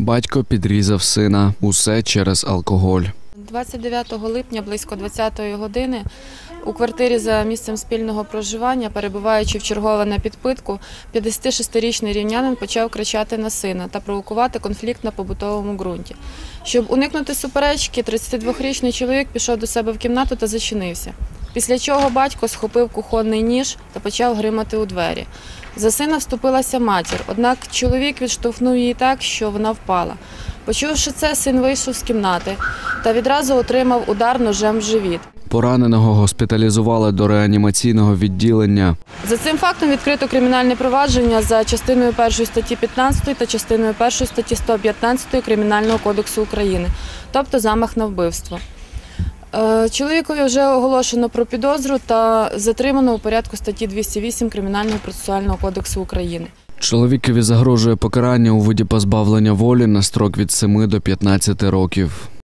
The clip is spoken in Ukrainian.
Батько підрізав сина. Усе через алкоголь. 29 липня близько 20-ї години у квартирі за місцем спільного проживання, перебуваючи в чергове на підпитку, 56-річний рівнянин почав кричати на сина та провокувати конфлікт на побутовому ґрунті. Щоб уникнути суперечки, 32-річний чоловік пішов до себе в кімнату та зачинився. Після чого батько схопив кухонний ніж та почав гримати у двері. За сина вступилася матір, однак чоловік відштовхнув її так, що вона впала. Почувши це, син вийшов з кімнати та відразу отримав удар ножем в живіт. Пораненого госпіталізували до реанімаційного відділення. За цим фактом відкрито кримінальне провадження за частиною 1 статті 15 та частиною 1 статті 115 Кримінального кодексу України, тобто замах на вбивство. Е, Чоловікові вже оголошено про підозру та затримано у порядку статті 208 Кримінального процесуального кодексу України. Чоловікові загрожує покарання у виді позбавлення волі на строк від 7 до 15 років.